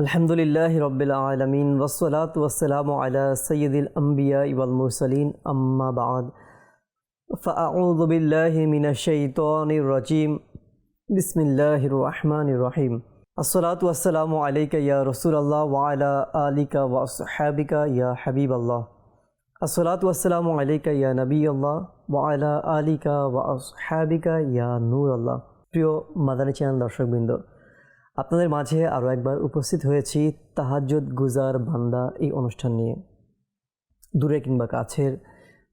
আলহামদুলিল্লাহ রবিল আলমিন ওসলাত ওসালাম আলা সৈয়দুল আম্বিয়া ইবাল মুরসালিন আম্মা বাদ فأعوذ بالله من الشيطان الرجيم بسم الله الرحمن الرحيم الصلاة والسلام عليك يا رسول الله وعلى آلك وأصحابك يا حبيب الله الصلاة والسلام عليك يا نبي الله وعلى آلك وأصحابك يا نور الله প্রিয় মাদানী চ্যানেল দর্শকবৃন্দ আপনাদের মাঝে আরও একবার উপস্থিত হয়েছি তাহাজ্জুদ গুজার বান্দা এই অনুষ্ঠান নিয়ে। দূরে কিংবা কাছের,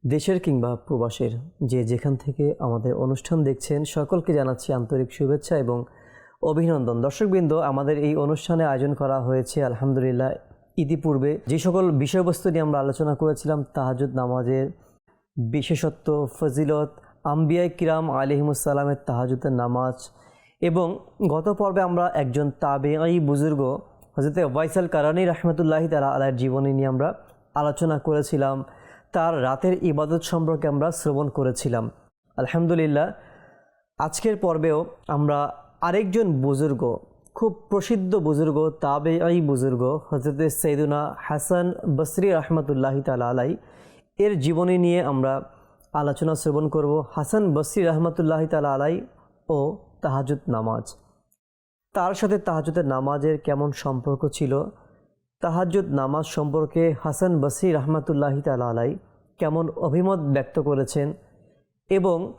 দেশের কিংবা প্রবাসের, যে যেখান থেকে আমাদের অনুষ্ঠান দেখছেন, সকলকে জানাচ্ছি আন্তরিক শুভেচ্ছা এবং অভিনন্দন। দর্শকবৃন্দ, আমাদের এই অনুষ্ঠানে আয়োজন করা হয়েছে আলহামদুলিল্লাহ ইতিপূর্বে যে সকল বিষয়বস্তু নিয়ে আমরা আলোচনা করেছিলাম তাহাজুদ নামাজের বিশেষত্ব, ফজিলত আম্বিয়াই কিরাম আলিহিমুসালামের তাহাজুদের নামাজ এবং গত পর্বে আমরা একজন তাবেআই বুজুর্গ হজরতে ওয়াইসাল কারানি রহমতুল্লাহি তালা আলার জীবনী নিয়ে আমরা আলোচনা করেছিলাম। তার রাতের ইবাদত সম্পর্কে আমরা শ্রবণ করেছিলাম। আলহামদুলিল্লাহ, আজকের পর্বেও আমরা আরেকজন বুজুর্গ, খুব প্রসিদ্ধ বুজুর্গ তাবেআই বুজুর্গ হজরত সৈদুনা হাসান বসরি রহমতুল্লাহি তালা আলাই এর জীবনী নিয়ে আমরা আলোচনা শ্রবণ করব। হাসান বসরি রহমতুল্লাহি তালা আলাই ও তাহাজুদ নামাজ। তার সাথে তাহাজুদের নামাজের কেমন সম্পর্ক ছিল? তাহাজুদ নামাজ সম্পর্কে হাসান বসরি রহমতুল্লাহি তালা আলাই কেমন অভিমত ব্যক্ত করেছেন? এবং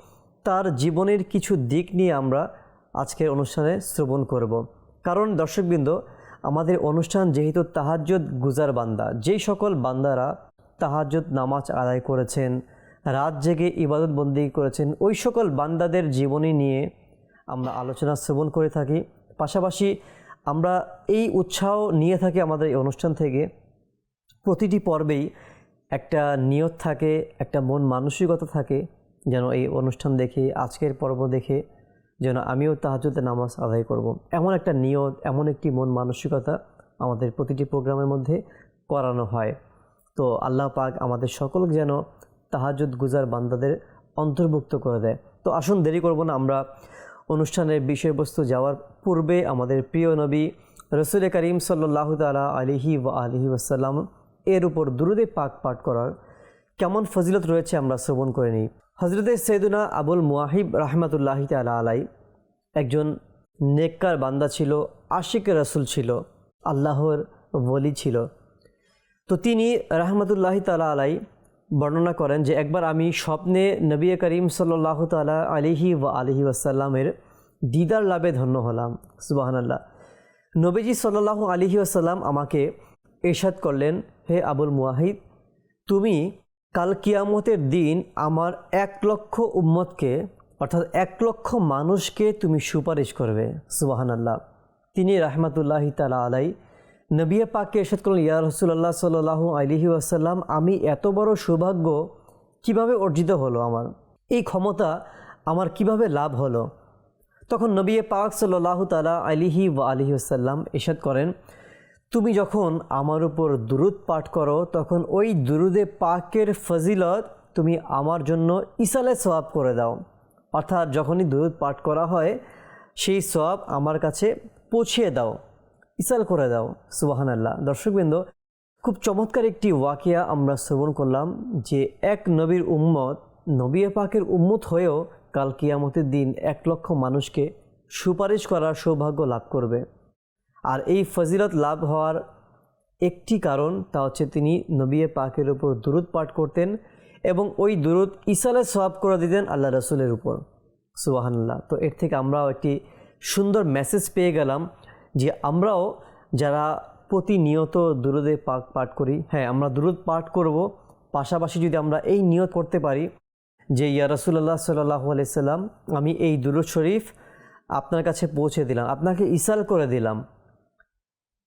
তার জীবনের কিছু দিক নিয়ে আমরা আজকের অনুষ্ঠানে শ্রবণ করব। কারণ দর্শকবৃন্দ, আমাদের অনুষ্ঠান যেহেতু তাহাজ্জুদ গুজার বান্দা যেই সকল বান্দারা তাহাজ্জুদ নামাজ আদায় করেছেন, রাত জেগে ইবাদতবন্দি করেছেন, ওই সকল বান্দাদের জীবনী নিয়ে আমরা আলোচনা শ্রবণ করে থাকি। পাশাপাশি আমরা এই উৎসাহ নিয়ে থাকি আমাদের এই অনুষ্ঠান থেকে। প্রতিটি পর্বেই একটা নিয়ত থাকে, একটা মন মানসিকতা থাকে, যেন এই অনুষ্ঠান দেখে, আজকের পর্ব দেখে, যেন আমিও তাহাজুতে নামাজ আদায় করব। এমন একটা নিয়ত, এমন একটি মন মানসিকতা আমাদের প্রতিটি প্রোগ্রামের মধ্যে করানো হয়। তো আল্লাহ পাক আমাদের সকল যেন তাহাজুদ গুজার বান্দাদের অন্তর্ভুক্ত করে দেয়। তো আসুন দেরি করব না, আমরা অনুষ্ঠানের বিষয়বস্তু যাওয়ার পূর্বে আমাদের প্রিয় নবী রসুল করিম সাল্লাহ তালা আলিহি ওয়া আলহি ওয়াসাল্লাম এর উপর দুরুদে পাক পাঠ করার কেমন ফজিলত রয়েছে আমরা শ্রবণ করে নিই। হজরতে সৈদুনা আবুল মুয়াহিব রহমতুল্লাহি তালা আলাই একজন নেককার বান্দা ছিল, আশিক রসুল ছিল, আল্লাহর বলি ছিল। তো তিনি রহমতুল্লাহি তালা আলাই বর্ণনা করেন যে একবার আমি স্বপ্নে নবী করিম সাল্লাহ তালা আলিহি ওয়া আলহি ওয়াসাল্লামের দিদার লাভে ধন্য হলাম। সুবাহান আল্লাহ নবীজি সাল্লাহ আলিহি আসাল্লাম আমাকে এরশাদ করলেন, হে আবুল মুয়াহিদ, তুমি কাল কিয়ামতের দিন আমার এক লক্ষ উম্মতকে, অর্থাৎ এক লক্ষ মানুষকে তুমি সুপারিশ করবে। সুবাহান আল্লাহ তিনি রাহমাতুল্লাহি তালা আলাই নবিয়া পাককে এরশাদ করলেন, ইয়া রসুল্লাহ সাল্লাহ আলিহি আসাল্লাম আমি এত বড় সৌভাগ্য কীভাবে অর্জিত হলো আমার? এই ক্ষমতা আমার কীভাবে লাভ হলো? তখন নবী পাক সাল্লাহ তালা আলিহি ওয়া আলিহি আসাল্লাম এরশাদ করেন, তুমি যখন আমার উপর দুরুদ পাঠ করো, তখন ওই দুরুদে পাকের ফজিলত তুমি আমার জন্য ইসালে সওয়াব করে দাও। অর্থাৎ যখনই দুরুদ পাঠ করা হয়, সেই সওয়াব আমার কাছে পৌঁছিয়ে দাও। ইসাল করে দাও সুবাহান আল্লাহ দর্শকবৃন্দ, খুব চমৎকার একটি ওয়াকিয়া আমরা শ্রবণ করলাম যে এক নবীর উম্মত, নবী পাকের উম্মত হয়েও কাল কিয়ামতের দিন এক লক্ষ মানুষকে সুপারিশ করার সৌভাগ্য লাভ করবে। আর এই ফজিলত লাভ হওয়ার একটি কারণ তা হচ্ছে তিনি নবী পাকের উপর দুরুদ পাঠ করতেন এবং ওই দুরুদ ইসালে সওয়াব করে দিতেন আল্লাহ রসুলের উপর। সুবাহান্লাহ তো এর থেকে আমরাও একটি সুন্দর মেসেজ পেয়ে গেলাম। যে আমরাও যারা প্রতিনিয়ত দুরুদে পাঠ করি হ্যাঁ আমরা দুরুদ পাঠ করব পাশাপাশি যদি আমরা এই নিয়ত করতে পারি যে, ইয়া রসুল্লাহ সাল্লাহ আলাইসাল্লাম আমি এই দুরুদ শরীফ আপনার কাছে পৌঁছে দিলাম, আপনাকে ইসাল করে দিলাম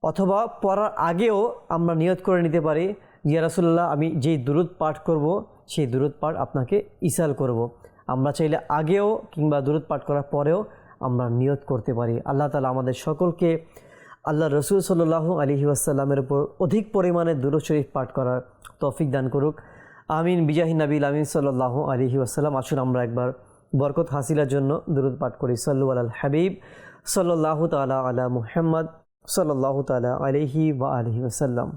অথবা পড়ার আগেও আমরা নিয়ত করে নিতে পারি, ইয়া রাসুল্লাহ আমি যেই দুরুদ পাঠ করব, সেই দুরুদ পাঠ আপনাকে ইসাল করব। আমরা চাইলে আগেও কিংবা দুরুদ পাঠ করার পরেও আমরা নিয়ত করতে পারি। আল্লাহ তালা আমাদের সকলকে আল্লাহ রসুল সাল্লাহ আলহি আসাল্লামের উপর অধিক পরিমাণে দুরুদ শরীফ পাঠ করার তৌফিক দান করুক। আমিন বিজাহিন নবীল আমিন সাল্লাহ আলহি আসাল্লাম আসুন আমরা একবার বরকত হাসিলার জন্য দুরুদ পাঠ করি। সাল্লু আল হাবিব সাল্লাহ তালা আলা মুহাম্মদ সাল্লাহ তালা আলহি বা আলহি আসাল্লাম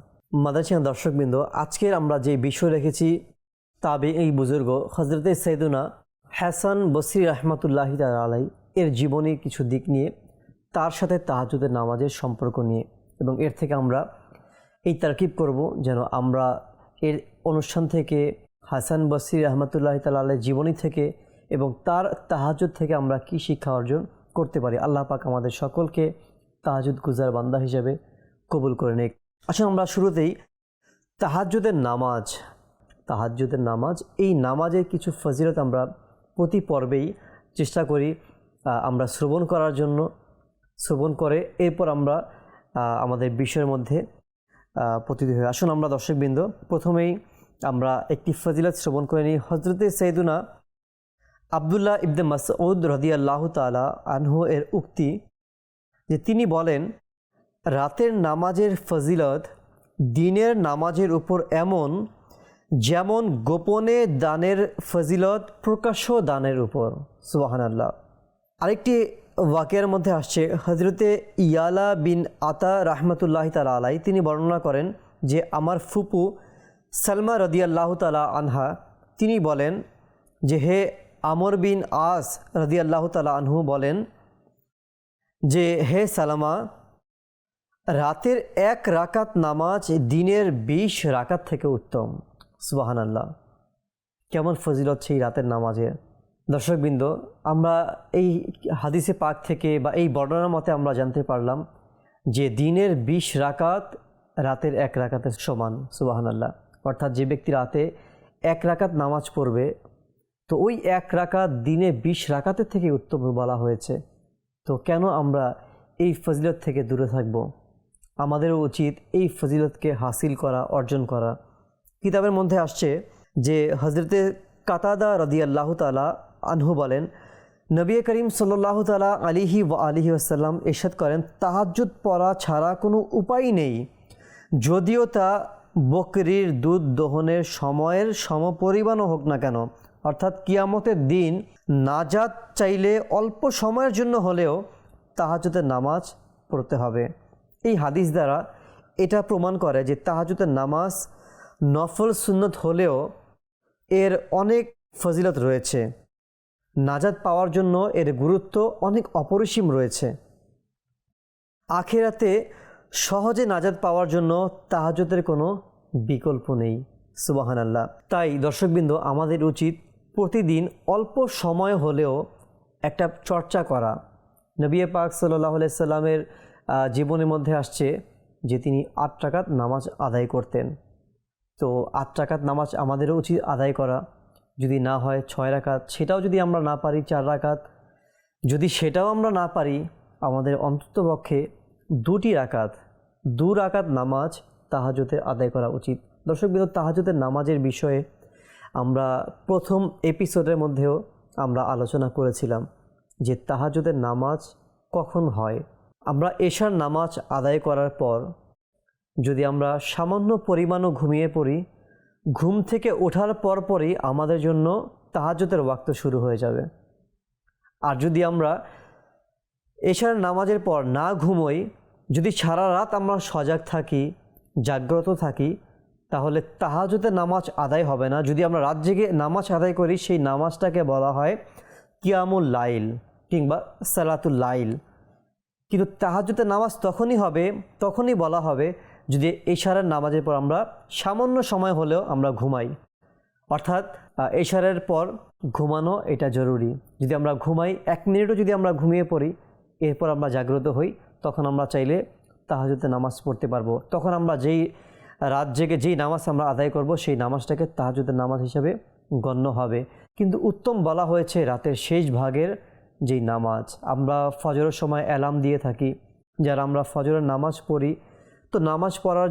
মাদাসিয়া দর্শকবৃন্দ, আজকের আমরা যে বিষয় রেখেছি তাবে এই বুজুর্গ হজরতে সৈদুনা হাসান বসির তালা আলাই এর জীবনের কিছু দিক নিয়ে, তার সাথে তাহাজুদের নামাজের সম্পর্ক নিয়ে এবং এর থেকে আমরা এই তারকিব করব যেন আমরা এর অনুষ্ঠান থেকে হাসান বসির রহমতুল্লাহ তাল্লাহ জীবনী থেকে এবং তার তাহাজুদ থেকে আমরা কি শিক্ষা অর্জন করতে পারি, আল্লাহ পাক আমাদের সকলকে তাহাজুদ গুজার বান্দা হিসাবে কবুল করে নেক। আসলে আমরা শুরুতেই তাহাজুদের নামাজ তাহাজুদের নামাজ, এই নামাজের কিছু ফজিলত আমরা প্রতি পর্বেই চেষ্টা করি আমরা শ্রবণ করার জন্য শ্রবণ করে এরপর আমরা আমাদের বিষয়ের মধ্যে প্রতিনিধি হয়ে আসুন আমরা দর্শকবৃন্দ, প্রথমেই আমরা একটি ফজিলত শ্রবণ করে নিই। হজরতে সৈদুনা আবদুল্লাহ ইবনে মাসউদ রদিয়াল্লাহ তালা আনহু এর উক্তি যে তিনি বলেন, রাতের নামাজের ফজিলত দিনের নামাজের উপর এমন যেমন গোপনে দানের ফজিলত প্রকাশ্য দানের উপর। সুবাহান আল্লাহ আরেকটি ওয়াকের মধ্যে আসছে হজরতে ইয়ালা বিন আতা রাহমাতুল্লাহ তালা আলাই তিনি বর্ণনা করেন যে আমার ফুপু সালমা রদিয়াল্লাহ তালা আনহা, তিনি বলেন যে হে আমর বিন আস রদিয়াল্লাহ তালা আনহু বলেন যে হে সালামা, রাতের এক রাকাত নামাজ দিনের বিশ রাকাত থেকে উত্তম। সুবাহান আল্লাহ কেমন ফজিলত সেই রাতের নামাজে? দর্শকবৃন্দ, আমরা এই হাদিসে পাক থেকে বা এই বর্ণনার মতে আমরা জানতে পারলাম যে দিনের বিশ রাকাত রাতের এক রাকাতের সমান সুবাহান আল্লাহ অর্থাৎ যে ব্যক্তি রাতে এক রাকাত নামাজ পড়বে, তো ওই এক রাকাত দিনে বিশ রাকাতের থেকে উত্তম বলা হয়েছে। তো কেন আমরা এই ফজিলত থেকে দূরে থাকব? আমাদেরও উচিত এই ফজিলতকে হাসিল করা, অর্জন করা। কিতাবের মধ্যে আসছে যে হজরতে কাতাদা রদিয়াল্লাহ তালা আনহু বলেন, নবী করিম সাল্লাহ তালা আলিহি ওয়া আলিহি আসাল্লাম এরশাদ করেন, তাহাজ্জুদ পড়া ছাড়া কোনো উপায় নেই। যদিও তা বকরির দুধ দহনের সময়ের সমপরিমাণও হোক না কেন, অর্থাৎ কিয়ামতের দিন নাজাত চাইলে অল্প সময়ের জন্য হলেও তাহাজুদের নামাজ পড়তে হবে। এই হাদিস দ্বারা এটা প্রমাণ করে যে তাহাজুদের নামাজ নফল সুন্নত হলেও এর অনেক ফজিলত রয়েছে। নাজাত পাওয়ার জন্য এর গুরুত্ব অনেক অপরিসীম রয়েছে। আখেরাতে সহজে নাজাদ পাওয়ার জন্য তাহাজতের কোনো বিকল্প নেই সুবাহান আল্লাহ তাই দর্শকবৃন্দ, আমাদের উচিত প্রতিদিন অল্প সময় হলেও একটা চর্চা করা। নবী পাক সাল্লাহ সাল্লামের জীবনের মধ্যে আসছে যে তিনি আট টাকাত নামাজ আদায় করতেন। তো আট টাকাত নামাজ আমাদেরও উচিত আদায় করা। যদি না হয় ছয় রাকাত, সেটাও যদি আমরা না পারি চার রাকাত, যদি সেটাও আমরা না পারি, আমাদের অন্ততপক্ষে দুটি রাকাত, দু রাকাত নামাজ তাহাজতের আদায় করা উচিত। দর্শক দর্শকবৃন্দ তাহাজতের নামাজের বিষয়ে আমরা প্রথম এপিসোডের মধ্যেও আমরা আলোচনা করেছিলাম যে তাহাজতের নামাজ কখন হয়। আমরা এশার নামাজ আদায় করার পর যদি আমরা সামান্য পরিমাণও ঘুমিয়ে পড়ি ঘুম থেকে ওঠার পরপরই আমাদের জন্য তাহাজতের ওয়াক্ত শুরু হয়ে যাবে। আর যদি আমরা এশার নামাজের পর না ঘুমোই, যদি সারা রাত আমরা সজাগ থাকি, জাগ্রত থাকি, তাহলে তাহাজতে নামাজ আদায় হবে না। যদি আমরা রাত জেগে নামাজ আদায় করি, সেই নামাজটাকে বলা হয় কিয়ামুল লাইল কিংবা সালাতুল লাইল। কিন্তু তাহাজুতের নামাজ তখনই হবে, তখনই বলা হবে যদি এশারের নামাজের পর আমরা সামান্য সময় হলেও আমরা ঘুমাই, অর্থাৎ এশারের পর ঘুমানো এটা জরুরি। যদি আমরা ঘুমাই, এক মিনিটও যদি আমরা ঘুমিয়ে পড়ি, এরপর আমরা জাগ্রত হই, তখন আমরা চাইলে তাহাজুতে নামাজ পড়তে পারব। তখন আমরা যেই রাত জেগে যেই নামাজ আমরা আদায় করব, সেই নামাজটাকে তাহাজুদের নামাজ হিসাবে গণ্য হবে। কিন্তু উত্তম বলা হয়েছে রাতের শেষ ভাগের যেই নামাজ, আমরা ফজরের সময় অ্যালার্ম দিয়ে থাকি। যারা আমরা ফজরের নামাজ পড়ি তো নামাজ পড়ার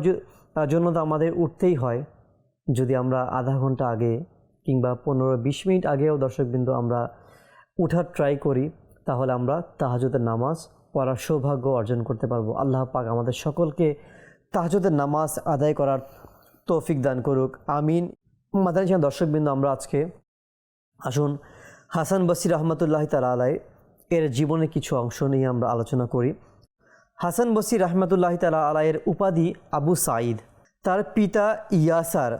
জন্য তো আমাদের উঠতেই হয়। যদি আমরা আধা ঘণ্টা আগে কিংবা পনেরো বিশ মিনিট আগেও দর্শকবৃন্দ আমরা উঠার ট্রাই করি, তাহলে আমরা তাহাজুদের নামাজ পড়ার সৌভাগ্য অর্জন করতে পারব। আল্লাহ পাক আমাদের সকলকে তাহাজুদের নামাজ আদায় করার তৌফিক দান করুক। আমিন। মাদানী দর্শকবৃন্দ, আমরা আজকে আসুন হাসান বসির রহমতুল্লাহ তালা আলাই এর জীবনে কিছু অংশ নিয়ে আমরা আলোচনা করি। হাসান বসির রহমতুল্লাহ তালা আলাইয়ের উপাধি আবু সাঈদ। তার পিতা ইয়াসার,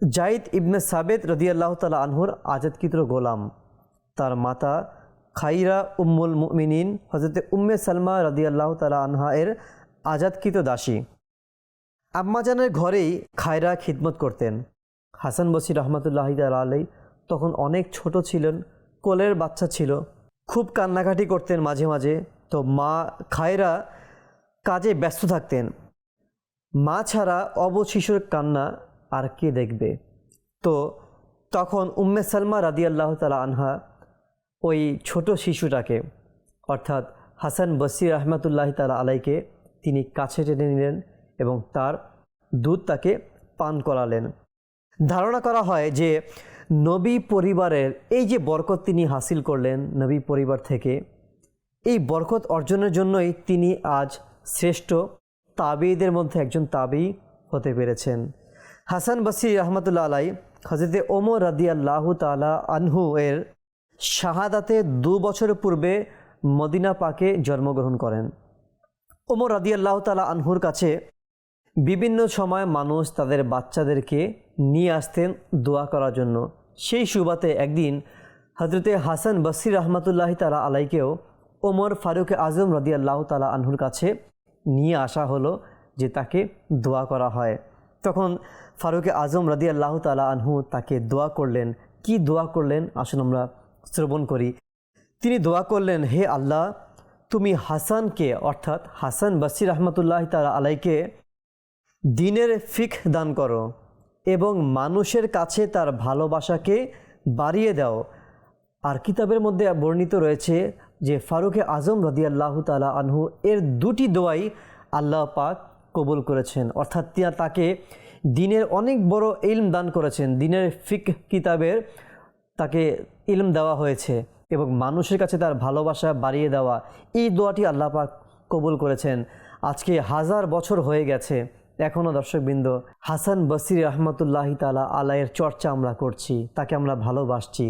জাইদ ইবনে সাবেদ রদিয়াল্লাহ তালা আনহুর আজাদকৃত গোলাম। তার মাতা খাইরা উম্মুল মুমিনিন হজরতে উম্মে সালমা রদিয়াল্লাহ তালা আনহা এর আজাদকৃত দাসী। আম্মাজানের ঘরেই খায়রা খিদমত করতেন। হাসান বসির রহমতুল্লাহ আলাই তখন অনেক ছোট ছিলেন, কোলের বাচ্চা ছিল। খুব কান্নাকাটি করতেন মাঝে মাঝে। তো মা খায়রা কাজে ব্যস্ত থাকতেন। মা ছাড়া অবধ শিশুর কান্না আর কে দেখবে? তো তখন উম্মে সালমা রাদি আল্লাহ তালা আনহা ওই ছোট শিশুটাকে, অর্থাৎ হাসান বসির রহমতুল্লাহ তালা আলাইকে তিনি কাছে টেনে নিলেন এবং তার দুধ তাকে পান করালেন। ধারণা করা হয় যে নবী পরিবারের এই যে বরকত তিনি হাসিল করলেন নবী পরিবার থেকে এই বরকত অর্জনের জন্যই তিনি আজ শ্রেষ্ঠ তাবিদের মধ্যে একজন তাবি হতে পেরেছেন। হাসান বসির রহমতুল্লা আলাই হজরতে ওমর রাদিয়াল্লাহ তালা আনহু এর শাহাদাতে দু বছর পূর্বে মদিনা পাকে জন্মগ্রহণ করেন। ওমর রাদিয়াল্লাহ তালা আনহুর কাছে বিভিন্ন সময় মানুষ তাদের বাচ্চাদেরকে নিয়ে আসতেন দোয়া করার জন্য। সেই সুবাতে একদিন হজরতে হাসান বসির রহমতুল্লাহ তালা আলাইকেও ওমর ফারুক আজম রদিয়াল্লাহ তালা আনহুর কাছে নিয়ে আসা হলো যে তাকে দোয়া করা হয়। তখন ফারুক আজম রদিয়াল্লাহ তালা আনহু তাকে দোয়া করলেন। কি দোয়া করলেন? আসুন আমরা শ্রবণ করি। তিনি দোয়া করলেন, হে আল্লাহ, তুমি হাসানকে, অর্থাৎ হাসান বসির রহমতুল্লাহ তালা আলাইকে দিনের ফিক দান করো এবং মানুষের কাছে তার ভালোবাসাকে বাড়িয়ে দাও। আর কিতাবের মধ্যে বর্ণিত রয়েছে যে ফারুকে আজম রদিয়াল্লাহ তালা আনহু এর দুটি দোয়াই আল্লাহ পাক কবুল করেছেন। অর্থাৎ তিনি তাকে দিনের অনেক বড় ইলম দান করেছেন। দিনের ফিক কিতাবের তাকে ইলম দেওয়া হয়েছে এবং মানুষের কাছে তার ভালোবাসা বাড়িয়ে দেওয়া এই দোয়াটি আল্লাহ পাক কবুল করেছেন। আজকে হাজার বছর হয়ে গেছে। এখনও দর্শকবৃন্দ, হাসান বসির রহমতুল্লাহি তালা আলাইয়ের চর্চা আমরা করছি, তাকে আমরা ভালোবাসছি।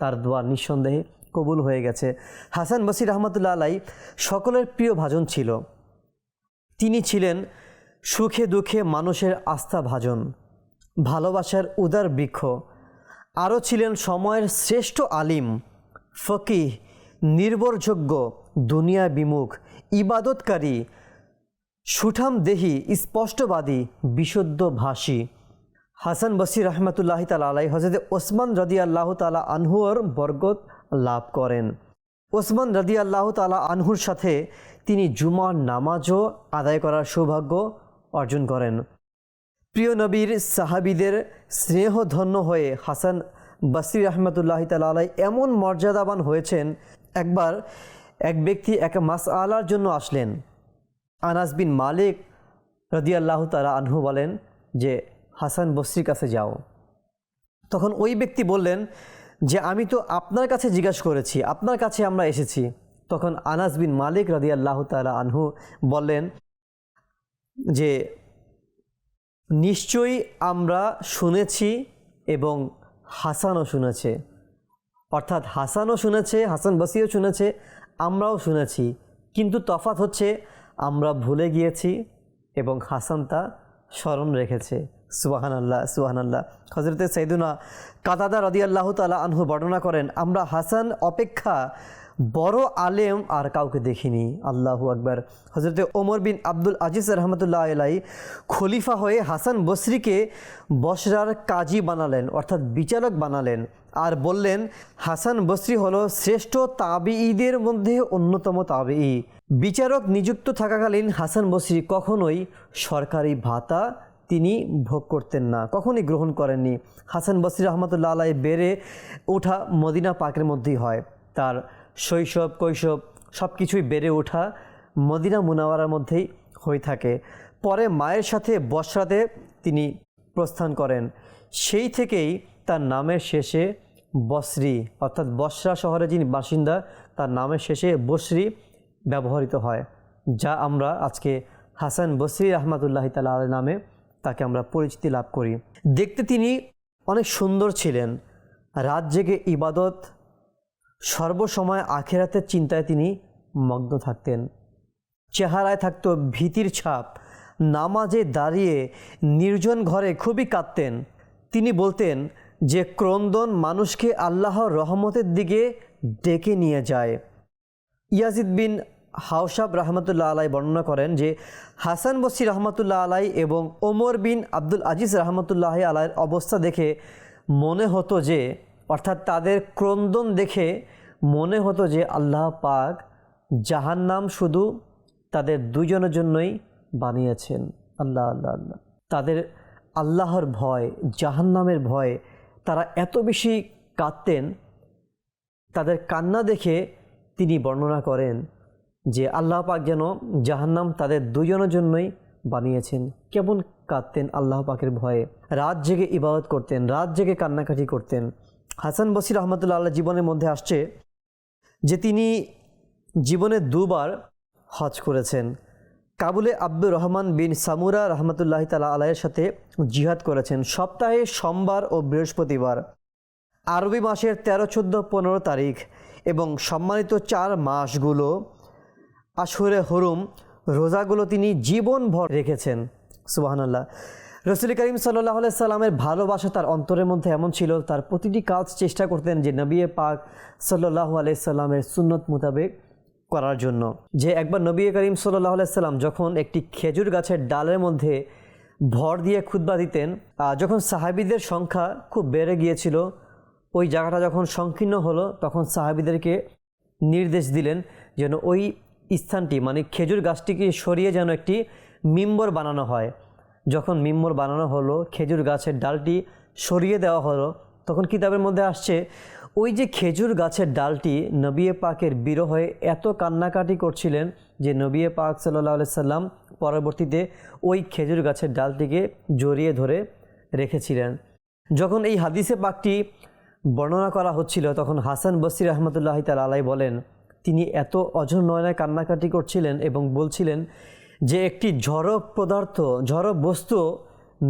তার দোয়া নিঃসন্দেহে কবুল হয়ে গেছে। হাসান বসির রহমতুল্লাহ আলাই সকলের প্রিয় ভাজন ছিল। তিনি ছিলেন সুখে দুঃখে মানুষের আস্থা ভাজন, ভালোবাসার উদার বৃক্ষ। আরও ছিলেন সময়ের শ্রেষ্ঠ আলিম, ফকিহ, নির্ভরযোগ্য, দুনিয়া বিমুখ, ইবাদতকারী, সুঠাম দেহি, স্পষ্টবাদী, বিশুদ্ধ ভাষী। হাসান বসির রহমতুল্লাহ তালা আলাই হজরত ওসমান রদি আল্লাহ তালা আনহুর বরগত লাভ করেন। ওসমান রদি আল্লাহ তালা আনহুর সাথে তিনি জুমার নামাজও আদায় করার সৌভাগ্য অর্জন করেন। প্রিয় নবীর সাহাবিদের স্নেহধন্য হয়ে হাসান বসির রহমতুল্লাহ তালা আলাই এমন মর্যাদাবান হয়েছেন, একবার এক ব্যক্তি এক মাস আলার জন্য আসলেন। আনাস বিন মালিক রদিয়াল্লাহ তালা আনহু বলেন যে, হাসান বসরির কাছে যাও। তখন ওই ব্যক্তি বললেন যে আমি তো আপনার কাছে জিজ্ঞাসা করেছি, আপনার কাছে আমরা এসেছি। তখন আনাস বিন মালিক রদিয়াল্লাহ তালা আনহু বললেন যে, নিশ্চয়ই আমরা শুনেছি এবং হাসানও শুনেছে। অর্থাৎ হাসানও শুনেছে, হাসান বসিও শুনেছে, আমরাও শুনেছি। কিন্তু তফাৎ হচ্ছে, আমরা ভুলে গিয়েছি এবং হাসান তা স্মরণ রেখেছে। সুবাহান আল্লাহ সুবাহান আল্লাহ হজরতে সৈদুনা কাতাদা রদিয়াল্লাহ তালা আনহু বর্ণনা করেন, আমরা হাসান অপেক্ষা বড় আলেম আর কাউকে দেখিনি। আল্লাহু আকবর। হজরতে ওমর বিন আব্দুল আজিজ রহমতুল্লাহ আলাই খলিফা হয়ে হাসান বসরিকে বসরার কাজী বানালেন, অর্থাৎ বিচারক বানালেন আর বললেন, হাসান বসরি হলো শ্রেষ্ঠ তাবিঈদের মধ্যে অন্যতম তাবিই বিচারক নিযুক্ত থাকাকালীন হাসান বসরি কখনোই সরকারি ভাতা তিনি ভোগ করতেন না, কখনই গ্রহণ করেননি। হাসান বসরি রহমতুল্লাহ আলাই বেড়ে ওঠা মদিনা পাকের মধ্যেই হয়। তার শৈশব, কৈশব সব কিছুই বেড়ে ওঠা মদিনা মুনাওয়ারার মধ্যেই হয়ে থাকে। পরে মায়ের সাথে বসরাতে তিনি প্রস্থান করেন। সেই থেকেই তার নামের শেষে বসরি, অর্থাৎ বসরা শহরে যিনি বাসিন্দা, তার নামের শেষে বসরি ব্যবহৃত হয়, যা আমরা আজকে হাসান বসরি রহমাতুল্লাহ তালা নামে তাকে আমরা পরিচিতি লাভ করি। দেখতে তিনি অনেক সুন্দর ছিলেন। রাত জেগে ইবাদত, সর্বসময় আখেরাতের চিন্তায় তিনি মগ্ন থাকতেন। চেহারায় থাকত ভীতির ছাপ। নামাজে দাঁড়িয়ে নির্জন ঘরে খুবই কাঁদতেন। তিনি বলতেন যে ক্রন্দন মানুষকে আল্লাহর রহমতের দিকে ডেকে নিয়ে যায়। ইয়াজিদ বিন হাউসাব রহমতুল্লাহ আলাই বর্ণনা করেন যে, হাসান বসি রহমতুল্লাহ আলাই এবং ওমর বিন আব্দুল আজিজ রহমতুল্লাহ আলাইয়ের অবস্থা দেখে মনে হতো যে, অর্থাৎ তাদের ক্রন্দন দেখে মনে হতো যে, আল্লাহ পাক জাহান্নাম শুধু তাদের দুজনের জন্যই বানিয়েছেন। আল্লাহ আল্লাহ আল্লাহ। তাদের আল্লাহর ভয়, জাহান্নামের ভয়, তারা এত বেশি কাঁদতেন, তাদের কান্না দেখে তিনি বর্ণনা করেন যে আল্লাহ পাক যেন জাহান্নাম তাদের দুজনের জন্যই বানিয়েছেন। কেমন কাঁদতেন আল্লাহ পাকের ভয়ে। রাত জেগে ইবাদত করতেন, রাত জেগে কান্নাকাটি করতেন। হাসান বসির রহমতুল্লাহ আল্লাহ জীবনের মধ্যে আসছে যে তিনি জীবনে দুবার হজ করেছেন। কাবুলে আব্দুর রহমান বিন সামুরা রহমতুল্লাহ তালা আলাইয়ের সাথে জিহাদ করেছেন। সপ্তাহে সোমবার ও বৃহস্পতিবার। আরবি মাসের তেরো, চোদ্দ, পনেরো তারিখ এবং সম্মানিত চার মাসগুলো আশুরে হরুম রোজাগুলো তিনি জীবনভর রেখেছেন। সুবাহানাল্লাহ। রসুল করিম সাল্লাহ সাল্লামের ভালোবাসা তার অন্তরের মধ্যে এমন ছিল, তার প্রতিটি কাজ চেষ্টা করতেন যে নবী পাক সাল্লাহ আলাইসাল্লামের সুন্নত মোতাবেক করার জন্য। যে একবার নবী করিম সাল্লাহ সাল্লাম যখন একটি খেজুর গাছের ডালের মধ্যে ভর দিয়ে খুতবা দিতেন যখন সাহাবিদের সংখ্যা খুব বেড়ে গিয়েছিল, ওই জায়গাটা যখন সংকীর্ণ হলো, তখন সাহাবিদেরকে নির্দেশ দিলেন যেন ওই স্থানটি মানে খেজুর গাছটিকে সরিয়ে যেন একটি মিম্বর বানানো হয়। যখন মিম্বর বানানো হলো, খেজুর গাছের ডালটি সরিয়ে দেওয়া হলো, তখন কিতাবের মধ্যে আসছে, ওই যে খেজুর গাছের ডালটি নবিয়ে পাকের বিরহে এত কান্নাকাটি করছিলেন যে নবিয়ে পাক সাল্লাহ সাল্লাম পরবর্তীতে ওই খেজুর গাছের ডালটিকে জড়িয়ে ধরে রেখেছিলেন। যখন এই হাদিসে পাকটি বর্ণনা করা হচ্ছিল, তখন হাসান বসির রহমতুল্লাহ তাল আলাই বলেন তিনি এত অঝর নয়নায় কান্নাকাটি করছিলেন এবং বলছিলেন যে একটি ঝড় পদার্থ ঝড় বস্তু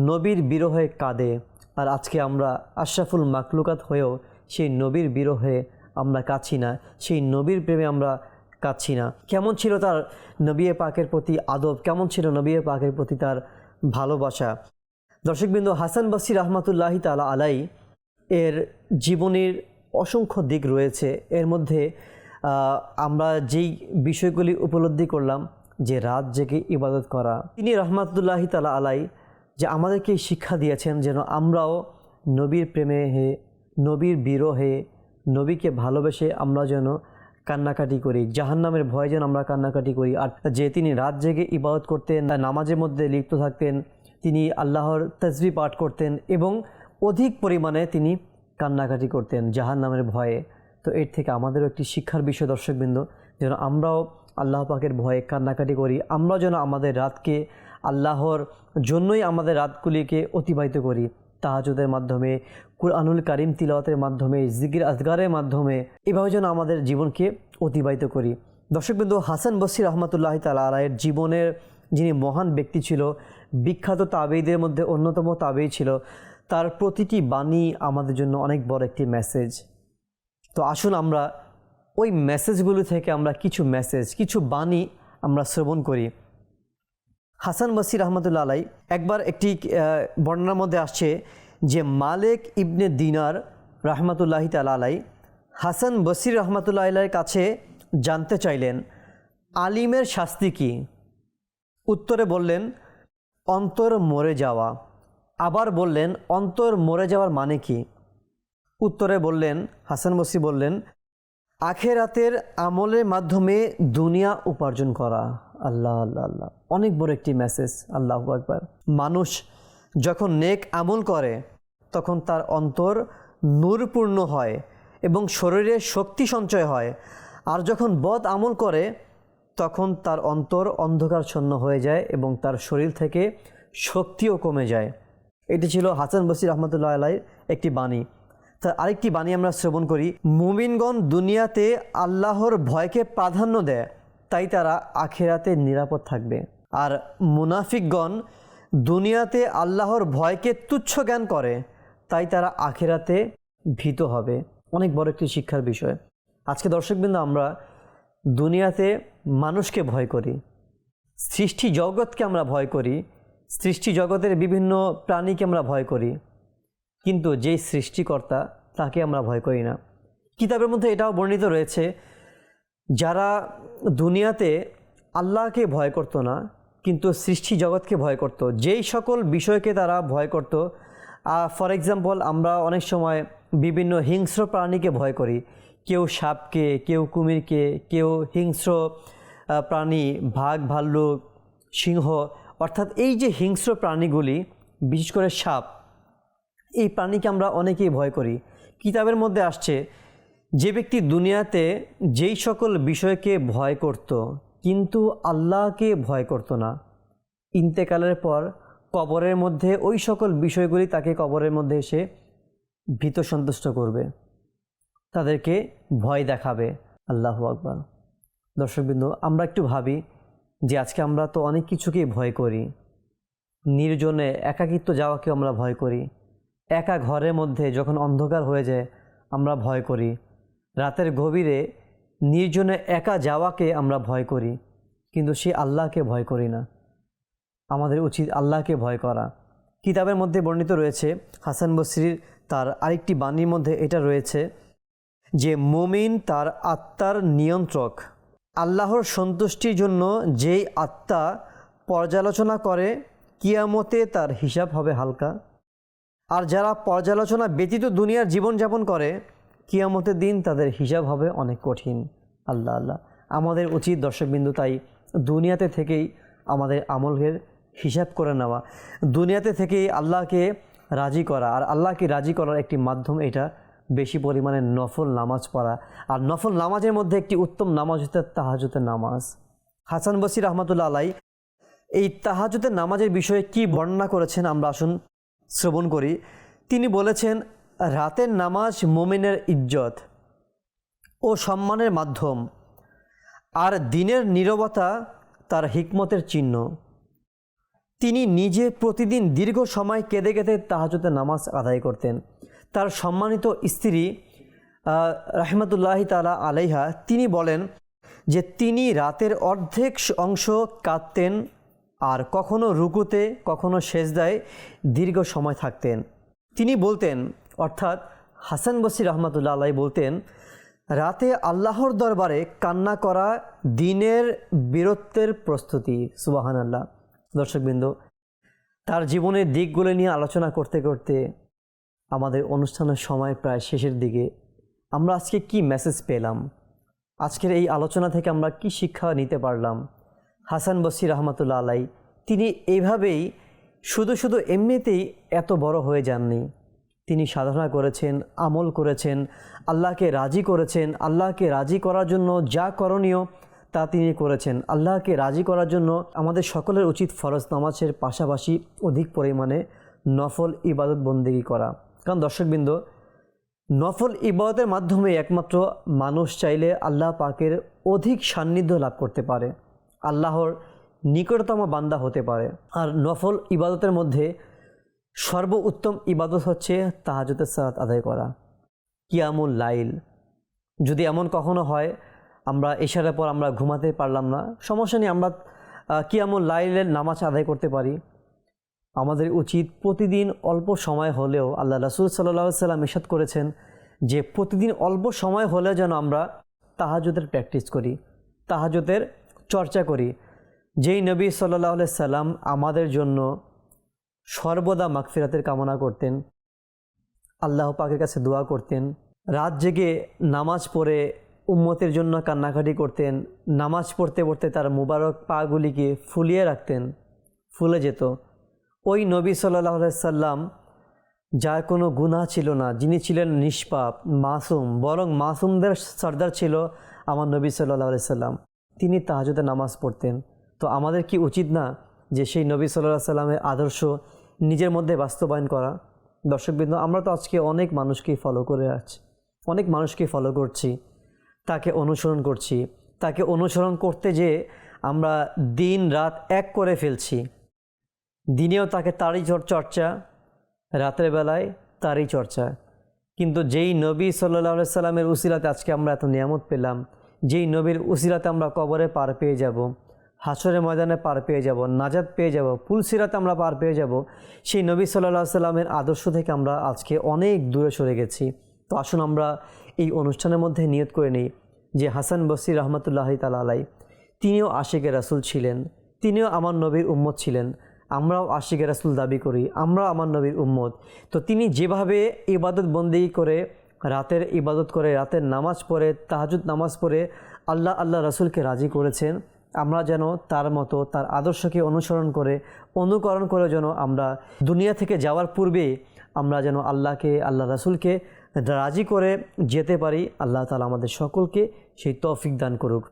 নবীর বিরহে কাঁদে। আর আজকে আমরা আশরাফুল মাকলুকাত হয়েও সেই নবীর বিরহে আমরা কাছি না, সেই নবীর প্রেমে আমরা কাচ্ছি না। কেমন ছিল তার নবিয়ে পাকের প্রতি আদব? কেমন ছিল নবিয়ে পাকের প্রতি তার ভালোবাসা? দর্শকবৃন্দ, হাসান বসির রহমতুল্লাহি তালা আলাই এর জীবনের অসংখ্য দিক রয়েছে। এর মধ্যে আমরা যেই বিষয়গুলি উপলব্ধি করলাম, যে রাত জেগে ইবাদত করা, তিনি রহমাতুল্লাহি তালা আলাই যে আমাদেরকে শিক্ষা দিয়েছেন যেন আমরাও নবীর প্রেমে হে, নবীর বিরহে, নবীকে ভালোবেসে আমরা যেন কান্নাকাটি করি, জাহান্নামের ভয়ে যেন আমরা কান্নাকাটি করি। আর যে তিনি রাত জেগে ইবাদত করতেন নামাজের মধ্যে লিপ্ত থাকতেন, তিনি আল্লাহর তসবি পাঠ করতেন এবং অধিক পরিমাণে তিনি কান্নাকাটি করতেন জাহান্নামের ভয়ে। তো এর থেকে আমাদেরও একটি শিক্ষার বিষয়, দর্শকবৃন্দ, যেন আমরাও আল্লাহ পাকের ভয়ে কান্নাকাটি করি আমরা যেন আমাদের রাতকে আল্লাহর জন্যই আমাদের রাতগুলিকে অতিবাহিত করি। তাহাজুদের মাধ্যমে, কুরআনুল কারিম তিলাওয়াতের মাধ্যমে, জিকির আজগারের মাধ্যমে, এভাবে যেন আমাদের জীবনকে অতিবাহিত করি। দর্শকবৃন্দ, হাসান বসির রহমতুল্লাহ তালা আলায়ের জীবনের যিনি মহান ব্যক্তি ছিল, বিখ্যাত তাবেইদের মধ্যে অন্যতম তাবেই ছিল, তার প্রতিটি বাণী আমাদের জন্য অনেক বড় একটি মেসেজ তো আসুন আমরা ওই মেসেজগুলো থেকে আমরা কিছু মেসেজ, কিছু বাণী আমরা শ্রবণ করি। হাসান বসির রহমতুল্লা আলাই একবার একটি বর্ণনার মধ্যে আসছে যে মালেক ইবনে দিনার রহমতুল্লাহি তালা আলাই হাসান বসির রহমতুল্লাহ আলাইয়ের কাছে জানতে চাইলেন, আলিমের শাস্তি কী? উত্তরে বললেন, অন্তর মরে যাওয়া। আবার বললেন, অন্তর মরে যাওয়ার মানে কি? উত্তরে বললেন, হাসান বসি বললেন, আখেরাতের আমলের মাধ্যমে দুনিয়া উপার্জন করা। আল্লাহ আল্লাহ আল্লাহ। অনেক বড় একটি মেসেজ আল্লাহ একবার মানুষ যখন নেক আমল করে, তখন তার অন্তর নূরপূর্ণ হয় এবং শরীরে শক্তি সঞ্চয় হয়। আর যখন বদ আমল করে, তখন তার অন্তর অন্ধকারচ্ছন্ন হয়ে যায় এবং তার শরীর থেকে শক্তিও কমে যায়। এটি ছিল হাসান বসির রহমতুল্লাহ আলাই একটি বাণী। তার আরেকটি বাণী আমরা শ্রবণ করি, মুমিনগণ দুনিয়াতে আল্লাহর ভয়কে প্রাধান্য দেয়, তাই তারা আখেরাতে নিরাপদ থাকবে। আর মুনাফিকগণ, দুনিয়াতে আল্লাহর ভয়কে তুচ্ছ জ্ঞান করে, তাই তারা আখেরাতে ভীত হবে। অনেক বড় একটি শিক্ষার বিষয়। আজকে দর্শকবৃন্দ, আমরা দুনিয়াতে মানুষকে ভয় করি, সৃষ্টি জগৎকে আমরা ভয় করি, সৃষ্টি জগতের বিভিন্ন প্রাণীকে আমরা ভয় করি কিন্তু যেই সৃষ্টিকর্তা, তাকে আমরা ভয় করি না। কিতাবের মধ্যে এটাও বর্ণিত রয়েছে, যারা দুনিয়াতে আল্লাহকে ভয় করতো না, কিন্তু সৃষ্টি জগৎকে ভয় করত। যেই সকল বিষয়কে তারা ভয় করত ফর এক্সাম্পল আমরা অনেক সময় বিভিন্ন হিংস্র প্রাণীকে ভয় করি। কেউ সাপকে, কেউ কুমিরকে, কেউ হিংস্র প্রাণী ভাগ ভাল্লুক, সিংহ, অর্থাৎ এই যে হিংস্র প্রাণীগুলি, বিশেষ করে সাপ এই প্রাণীকে আমরা অনেকেই ভয় করি। কিতাবের মধ্যে আসছে, যে ব্যক্তি দুনিয়াতে যেই সকল বিষয়কে ভয় করত, কিন্তু আল্লাহকে ভয় করতো না। ইন্তেকালের পর কবরের মধ্যে ওই সকল বিষয়গুলি তাকে কবরের মধ্যে এসে ভীত সন্তুষ্ট করবে। তাদেরকে ভয় দেখাবে। আল্লাহ আকবার। দর্শকবৃন্দ, আমরা একটু ভাবি যে আজকে আমরা তো অনেক কিছুকেই ভয় করি। নির্জনে, একাকিত্ব যাওয়াকে আমরা ভয় করি। একা ঘরের মধ্যে যখন অন্ধকার হয়ে যায়, আমরা ভয় করি। রাতের গভীরে নির্জনে একা যাওয়াকে আমরা ভয় করি, কিন্তু সে আল্লাহকে ভয় করি না। আমাদের উচিত আল্লাহকে ভয় করা। কিতাবের মধ্যে বর্ণিত রয়েছে, হাসান বসরির তার আরেকটি বাণীর মধ্যে এটা রয়েছে যে, মুমিন তার আত্মার নিয়ন্ত্রক। আল্লাহর সন্তুষ্টির জন্য যেই আত্মা পর্যালোচনা করে, কিয়ামতে তার হিসাব হবে হালকা। আর যারা পর্যালোচনা ব্যতীত দুনিয়ার জীবনযাপন করে, কিয়ামতের দিন তাদের হিসাব হবে অনেক কঠিন। আল্লাহ আল্লাহ। আমাদের উচিত দর্শকবিন্দু, তাই দুনিয়াতে থেকেই আমাদের আমলের হিসাব করে নেওয়া। দুনিয়াতে থেকেই আল্লাহকে রাজি করা। আর আল্লাহকে রাজি করার একটি মাধ্যম এটা, বেশি পরিমাণে নফল নামাজ পড়া। আর নফল নামাজের মধ্যে একটি উত্তম নামাজ হচ্ছে তাহাজুতের নামাজ। হাসান বসির রহমতুল্লা আলাই এই তাহাজুতের নামাজের বিষয়ে কি বর্ণনা করেছেন? আমরা আসুন শ্রবণ করি। তিনি বলেছেন, রাতের নামাজ মোমেনের ইজ্জত ও সম্মানের মাধ্যম, আর দিনের নীরবতা তার হিকমতের চিহ্ন। তিনি নিজে প্রতিদিন দীর্ঘ সময় কেঁদে কেঁদে তাহাজতে নামাজ আদায় করতেন। তার সম্মানিত স্ত্রী রাহমাতুল্লাহি তালা আলাইহা, তিনি বলেন যে তিনি রাতের অর্ধেক অংশ কাঁদতেন আর কখনো রুকুতে, কখনো সেজদায় দীর্ঘ সময় থাকতেন। তিনি বলতেন, অর্থাৎ হাসান বসির রহমতুল্লা আলাই বলতেন, রাতে আল্লাহর দরবারে কান্না করা দিনের বীরত্বের প্রস্তুতি। সুবাহান আল্লাহ দর্শকবৃন্দ, তার জীবনের দিকগুলো নিয়ে আলোচনা করতে করতে আমাদের অনুষ্ঠানের সময় প্রায় শেষের দিকে আমরা আজকে কি মেসেজ পেলাম? আজকের এই আলোচনা থেকে আমরা কি শিক্ষা নিতে পারলাম? হাসান বসির রহমতুল্লা আলাই তিনি এইভাবেই শুধু শুধু এমনিতেই এত বড় হয়ে যাননি। তিনি সাধনা করেছেন, আমল করেছেন, আল্লাহকে রাজি করেছেন, আল্লাহকে রাজি করার জন্য যা করণীয় তা তিনি করেছেন। আল্লাহকে রাজি করার জন্য আমাদের সকলের উচিত ফরজ নামাজের পাশাপাশি অধিক পরিমাণে নফল ইবাদত বন্দেগী করা। কারণ দর্শকবৃন্দ, নফল ইবাদতের মাধ্যমে একমাত্র মানুষ চাইলে আল্লাহ পাকের অধিক সান্নিধ্য লাভ করতে পারে। আল্লাহর নিকটতম বান্দা হতে পারে। আর নফল ইবাদতের মধ্যে সর্ব উত্তম ইবাদত হচ্ছে তাহাজতের সালাত আদায় করা, কিয়ামুল লাইল। যদি এমন কখনো হয়, আমরা এশারের পর আমরা ঘুমাতে পারলাম না। সমস্যা নেই, আমরা কিয়ামুল লাইলের নামাজ আদায় করতে পারি। আমাদের উচিত প্রতিদিন অল্প সময় হলেও আল্লাহ রাসুল সাল্লাহ সাল্লাম ইসাদ করেছেন যে প্রতিদিন অল্প সময় হলেও যেন আমরা তাহাজতের প্র্যাকটিস করি। তাহাজতের চর্চা করি। যেই নবী সাল্লাহ সাল্লাম আমাদের জন্য সর্বদা মাগফিরাতের কামনা করতেন, আল্লাহ পাকের কাছে দোয়া করতেন, রাত জেগে নামাজ পড়ে উম্মতের জন্য কান্নাকাটি করতেন, নামাজ পড়তে পড়তে তার মুবারক পাগুলিকে ফুলিয়ে রাখতেন, ফুলে যেত। ওই নবী সাল্লাহ সাল্লাম যার কোনো গুনাহ ছিল না, যিনি ছিলেন নিষ্পাপ, মাসুম, বরং মাসুমদের সর্দার ছিল আমার নবী সাল্লাহ সাল্লাম। তিনি তাহাজতে নামাজ পড়তেন। তো আমাদের কি উচিত না যে সেই নবী সাল্লাহ সাল্লামের আদর্শ নিজের মধ্যে বাস্তবায়ন করা? দর্শকবৃন্দ, আমরা তো আজকে অনেক মানুষকেই ফলো করে আছি, অনেক মানুষকে ফলো করছি, তাকে অনুসরণ করছি, তাকে অনুসরণ করতে যে আমরা দিন রাত এক করে ফেলছি। দিনেও তাকে তারই চর্চা, রাতের বেলায় তারই চর্চা। কিন্তু যেই নবী সাল্লাহ সাল্লামের উসিলাতে আজকে আমরা এত নিয়ামত পেলাম যেই নবীর উসিলাতে আমরা কবরে পার পেয়ে যাব, হাসরের ময়দানে পার পেয়ে যাব নাজাদ পেয়ে যাব পুলসিরাতে আমরা পার পেয়ে যাব, সেই নবী সাল্লাহ সাল্লামের আদর্শ থেকে আমরা আজকে অনেক দূরে সরে গেছি। তো আসুন আমরা এই অনুষ্ঠানের মধ্যে নিয়ত করে নিই যে হাসান বসির রহমতুল্লাহ তালা আলাই তিনিও আশিকে রাসুল ছিলেন, তিনিও আমার নবীর উম্মত ছিলেন, আমরাও আশিকে রাসুল দাবি করি, আমরাও আমার নবীর উম্মত। তো তিনি যেভাবে ইবাদত বন্দি করে রাতের ইবাদত করে, রাতের নামাজ পড়ে, তাহাজুদ নামাজ পড়ে আল্লাহ আল্লাহ রসুলকে রাজি করেছেন। আমরা যেন তার মতো, তার আদর্শকে অনুসরণ করে, অনুকরণ করে যেন আমরা দুনিয়া থেকে যাওয়ার পূর্বে আমরা যেন আল্লাহকে, আল্লাহ রাসুলকে রাজি করে যেতে পারি। আল্লাহ তালা আমাদের সকলকে সেই তৌফিক দান করুক।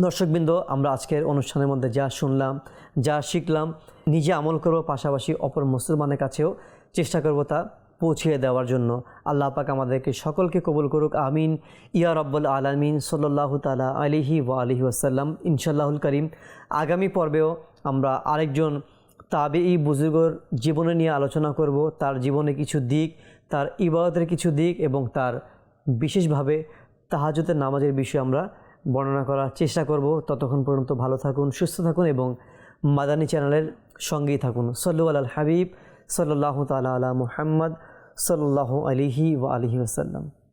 দর্শকবৃন্দ, আমরা আজকের অনুষ্ঠানের মধ্যে যা শুনলাম, যা শিখলাম, নিজে আমল করব, পাশাপাশি অপর মুসলমানের কাছেও চেষ্টা করব তা পৌঁছিয়ে দেওয়ার জন্য আল্লাহ পাক আমাদেরকে সকলকে কবুল করুক, আমিন। ইয়া রব্বুল আলমিন সাল্লাহ তালা আলিহি ওয়া আলিহি ওয়াসাল্লাম। ইনশাল্লাহুল করিম, আগামী পর্বেও আমরা আরেকজন তাবে এই বুজুর্গর জীবনে নিয়ে আলোচনা করব। তার জীবনে কিছু দিক, তার ইবাদতের কিছু দিক এবং তার বিশেষভাবে তাহাজতের নামাজের বিষয়ে আমরা বর্ণনা করার চেষ্টা করব। ততক্ষণ পর্যন্ত ভালো থাকুন, সুস্থ থাকুন এবং মাদানী চ্যানেলের সঙ্গেই থাকুন। সল্লু আল হাবিব সাল্লাহ তালা আলা মুহাম্মদ। সাল্লাহ আলিহি ওয়া আলিহি ওসাল্লাম